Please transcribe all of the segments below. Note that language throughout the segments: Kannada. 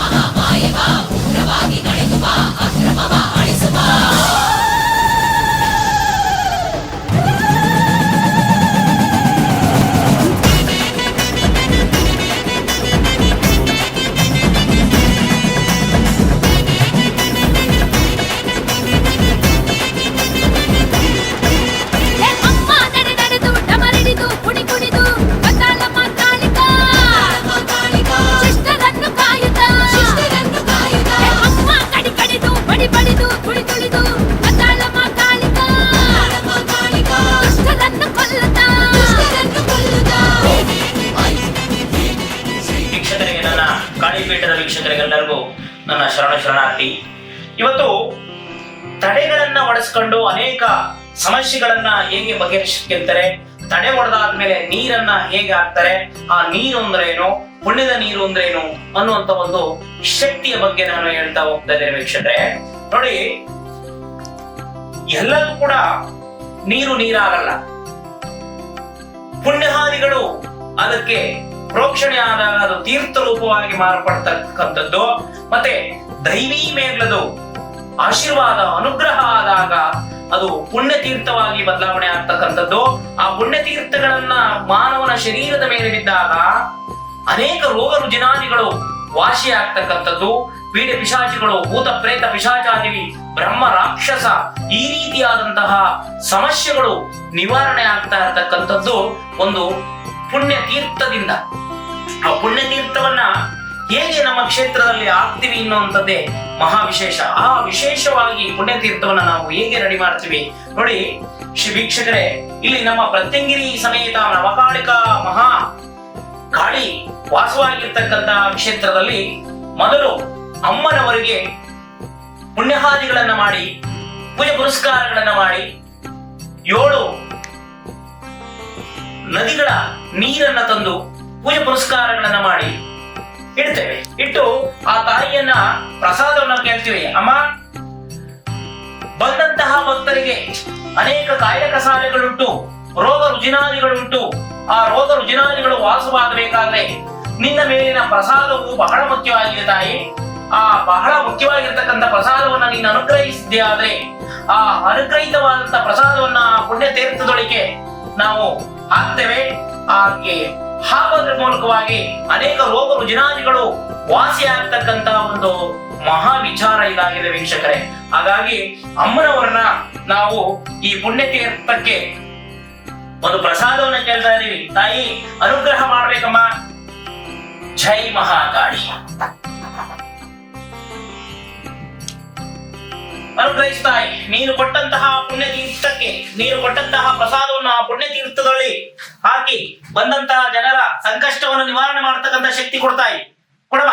ಮಹಾಮಾಯವ ಉಗ್ರವಾಗಿ ನಡೆಯುವ ಅಕ್ರಮವ ತಡೆಗಳನ್ನ ಒಡೆಸ್ಕೊಂಡು ಅನೇಕ ಸಮಸ್ಯೆಗಳನ್ನ ಹೇಗೆ ಬಗೆಹರಿಸ್ಕೊಂತಾರೆ ತಡೆ ಒಡೆದಾದ್ಮೇಲೆ ನೀರನ್ನ ಹೇಗೆ ಹಾಕ್ತಾರೆ, ಆ ನೀರು ಅಂದ್ರೆ ಪುಣ್ಯದ ನೀರು ಅಂದ್ರೆ ಏನು ಅನ್ನುವಂತ ಒಂದು ಶಕ್ತಿಯ ಬಗ್ಗೆ ನಾನು ಹೇಳ್ತಾ ಹೋಗ್ತಾ ಇದ್ದೇನೆ ವೀಕ್ಷಕರೇ. ನೋಡಿ ಎಲ್ಲರೂ ಕೂಡ ನೀರು ನೀರಾಗಲ್ಲ. ಪುಣ್ಯಹಾದಿಗಳು ಅದಕ್ಕೆ ಪ್ರೋಕ್ಷಣೆ ಆದಾಗ ಅದು ತೀರ್ಥ ರೂಪವಾಗಿ ಮಾರ್ಪಡ್ತಕ್ಕಂಥದ್ದು. ಮತ್ತೆ ದೈವೀ ಮೇಲದು ಆಶೀರ್ವಾದ, ಅನುಗ್ರಹ ಆದಾಗ ಅದು ಪುಣ್ಯ ತೀರ್ಥವಾಗಿ ಬದಲಾವಣೆ ಆಗ್ತಕ್ಕಂಥದ್ದು. ಆ ಪುಣ್ಯ ತೀರ್ಥಗಳನ್ನ ಮಾನವನ ಶರೀರದ ಮೇಲೆ ಬಿದ್ದಾಗ ಅನೇಕ ರೋಗ ರುಜಿನಾದಿಗಳು ವಾಸಿ ಆಗ್ತಕ್ಕಂಥದ್ದು. ಪೀಡೆ ಪಿಶಾಚಿಗಳು, ಭೂತ ಪ್ರೇತ ಪಿಶಾಚಾದಿ ಬ್ರಹ್ಮ ರಾಕ್ಷಸ ಈ ರೀತಿಯಾದಂತಹ ಸಮಸ್ಯೆಗಳು ನಿವಾರಣೆ ಆಗ್ತಾ ಇರತಕ್ಕಂಥದ್ದು ಒಂದು ಪುಣ್ಯ ತೀರ್ಥದಿಂದ ಆ ಪುಣ್ಯ ತೀರ್ಥವನ್ನ ಹೇಗೆ ನಮ್ಮ ಕ್ಷೇತ್ರದಲ್ಲಿ ಆಗ್ತೀವಿ ಅನ್ನುವಂಥದ್ದೇ ಮಹಾ ವಿಶೇಷ ಆ ವಿಶೇಷವಾಗಿ ಪುಣ್ಯ ತೀರ್ಥವನ್ನ ನಾವು ಹೇಗೆ ರೆಡಿ ಮಾಡ್ತೀವಿ ನೋಡಿ, ಶ್ರೀ ವೀಕ್ಷಕರೇ, ಇಲ್ಲಿ ನಮ್ಮ ಪ್ರತ್ಯಂಗಿರಿ ಸಮೇತ ನವಕಾಳಿಕ ಮಹಾ ಕಾಳಿ ವಾಸವಾಗಿರ್ತಕ್ಕಂತಹ ಕ್ಷೇತ್ರದಲ್ಲಿ ಮೊದಲು ಅಮ್ಮನವರಿಗೆ ಪುಣ್ಯಹಾದಿಗಳನ್ನ ಮಾಡಿ, ಪೂಜೆ ಪುರಸ್ಕಾರಗಳನ್ನ ಮಾಡಿ, ಏಳು ನದಿಗಳ ನೀರನ್ನ ತಂದು ಪೂಜೆ ಪುರಸ್ಕಾರಗಳನ್ನ ಮಾಡಿ ಇಡ್ತೇವೆ. ಇಟ್ಟು ಆ ತಾಯಿಯನ್ನ ಪ್ರಸಾದವನ್ನ ಕೇಳ್ತೀವಿ. ಅಮ್ಮ, ಬಂದಂತಹ ಭಕ್ತರಿಗೆ ಅನೇಕ ಕಾಯಿಲೆ ಕಸಾಲೆಗಳುಂಟು ರೋಗ ರುಜಿನಾದಿಗಳುಂಟು. ಆ ರೋಗ ರುಜಿನಾದಿಗಳು ವಾಸವಾಗಬೇಕಾದ್ರೆ ನಿನ್ನ ಮೇಲಿನ ಪ್ರಸಾದವು ಬಹಳ ಮುಖ್ಯವಾಗಿದೆ ತಾಯಿ. ಆ ಬಹಳ ಮುಖ್ಯವಾಗಿರ್ತಕ್ಕಂಥ ಪ್ರಸಾದವನ್ನ ನೀನು ಅನುಗ್ರಹಿಸಿದ್ದೆ ಆದ್ರೆ ಆ ಅನುಗ್ರಹಿತವಾದಂತ ಪ್ರಸಾದವನ್ನ ಪುಣ್ಯ ತೀರ್ಥದೊಳಗೆ ನಾವು ಹಾಕ್ತೇವೆ. ಹಾಗೆ ಹಾಕೋದ್ರ ಮೂಲಕವಾಗಿ ಅನೇಕ ರೋಗ ರುಜಿನಾದಿಗಳು ವಾಸಿ ಆಗ್ತಕ್ಕಂತ ಒಂದು ಮಹಾ ವಿಚಾರ ಇದಾಗಿದೆ ವೀಕ್ಷಕರೇ. ಹಾಗಾಗಿ ಅಮ್ಮನವರನ್ನ ನಾವು ಈ ಪುಣ್ಯ ತೀರ್ಥಕ್ಕೆ ಒಂದು ಪ್ರಸಾದವನ್ನ ಕೇಳ್ತಾ ಇದೀವಿ ತಾಯಿ, ಅನುಗ್ರಹ ಮಾಡ್ಬೇಕಮ್ಮ. ಜೈ ಮಹಾಕಾಳಿ ಅನುಗ್ರಹಿಸ್ತಾಯಿ ನೀನು ಕೊಟ್ಟಂತಹ ಪುಣ್ಯ ತೀರ್ಥಕ್ಕೆ ನೀನು ಕೊಟ್ಟಂತಹ ಪ್ರಸಾದವನ್ನು ಆ ಪುಣ್ಯ ತೀರ್ಥದಲ್ಲಿ ಹಾಕಿ ಬಂದಂತಹ ಜನರ ಸಂಕಷ್ಟವನ್ನು ನಿವಾರಣೆ ಮಾಡತಕ್ಕಂತ ಶಕ್ತಿ ಕೊಡ್ತಾಯಿ ಕೊಡಮ್ಮ.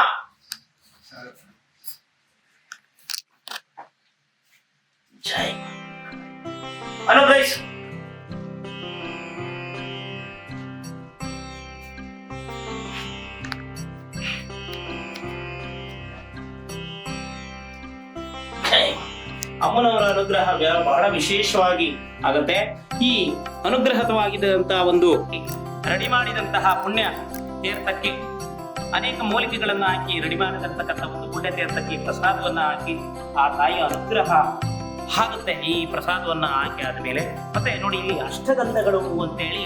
ಜೈ ಅನುಗ್ರಹಿಸು. ಅಮ್ಮನವರ ಅನುಗ್ರಹ ಬಹಳ ವಿಶೇಷವಾಗಿ ಆಗತ್ತೆ. ಈ ಅನುಗ್ರಹತವಾಗಿದ್ದಂತಹ ಒಂದು ರೆಡಿ ಮಾಡಿದಂತಹ ಪುಣ್ಯ ತೀರ್ಥಕ್ಕೆ ಅನೇಕ ಮೂಲಿಕೆಗಳನ್ನು ಹಾಕಿ ರೆಡಿ ಮಾಡಿದಂತಕ್ಕಂಥ ಒಂದು ಪುಣ್ಯ ತೀರ್ಥಕ್ಕೆ ಪ್ರಸಾದವನ್ನ ಹಾಕಿ ಆ ತಾಯಿಯ ಅನುಗ್ರಹ ಆಗುತ್ತೆ ಈ ಪ್ರಸಾದವನ್ನ ಹಾಕಿ ಆದ್ಮೇಲೆ. ಮತ್ತೆ ನೋಡಿ ಇಲ್ಲಿ ಅಷ್ಟಗಂಧಗಳು ಅಂತೇಳಿ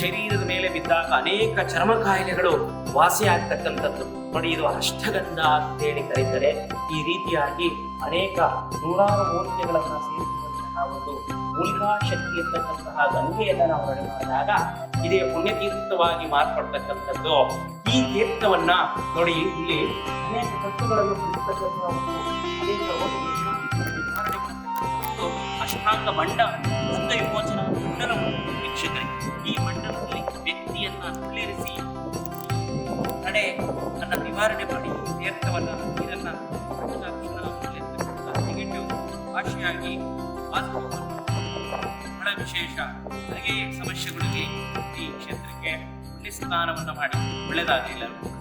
ಶರೀರದ ಮೇಲೆ ಬಿದ್ದಾಗ ಅನೇಕ ಚರ್ಮ ಕಾಯಿಲೆಗಳು ವಾಸಿ ಆಗ್ತಕ್ಕಂಥದ್ದು. ನೋಡಿ ಇದು ಅಷ್ಟಗಂಧ ಅಂತೇಳಿ ಕರೀತಾರೆ. ಈ ರೀತಿಯಾಗಿ ಅನೇಕ ನೂರಾರು ಮೂಲಿಕೆಗಳನ್ನ ಸೇರಿಸಿದಂತಹ ಒಂದು ಮೂಲಿಕಾ ಶಕ್ತಿ ಇರ್ತಕ್ಕಂತಹ ಗಂಗೆಯನ್ನ ನಾವು ರೆಡಿ ಮಾಡಿದಾಗ ಇದೇ ಪುಣ್ಯತೀರ್ಥವಾಗಿ ಮಾರ್ಪಡ್ತಕ್ಕಂಥದ್ದು. ಈ ತೀರ್ಥವನ್ನ ನೋಡಿ ಇಲ್ಲಿ ಅನೇಕ ತತ್ವಗಳನ್ನು ತಿಳಿಸ್ತಕ್ಕಂತಹ ಅಷ್ಟಾಂಗ ಮಂಡ ಬಂಧ ವಿಮೋಚನ ಮಂಡಲವನ್ನು ವೀಕ್ಷಕರಿಗೆ ಈ ಮಂಡಲದಲ್ಲಿ ವ್ಯಕ್ತಿಯನ್ನ ಕುಳ್ಳಿರಿಸಿ ನಡೆ ತನ್ನ ನಿವಾರಣೆ ಮಾಡಿ ತೀರ್ಥವನ್ನ ಇದನ್ನ ನೆಗೆಟಿವ್ ಭಾಷೆಯಾಗಿ ವಾಸ್ತವವನ್ನು ಬಹಳ ವಿಶೇಷ ನನಗೆ ಸಮಸ್ಯೆಗಳಿಗೆ ಈ ಕ್ಷೇತ್ರಕ್ಕೆ ಪುಣ್ಯ ಸ್ನಾನವನ್ನು ಮಾಡಿ ಒಳ್ಳೆಯದಾಗಲಿ ಎಲ್ಲರೂ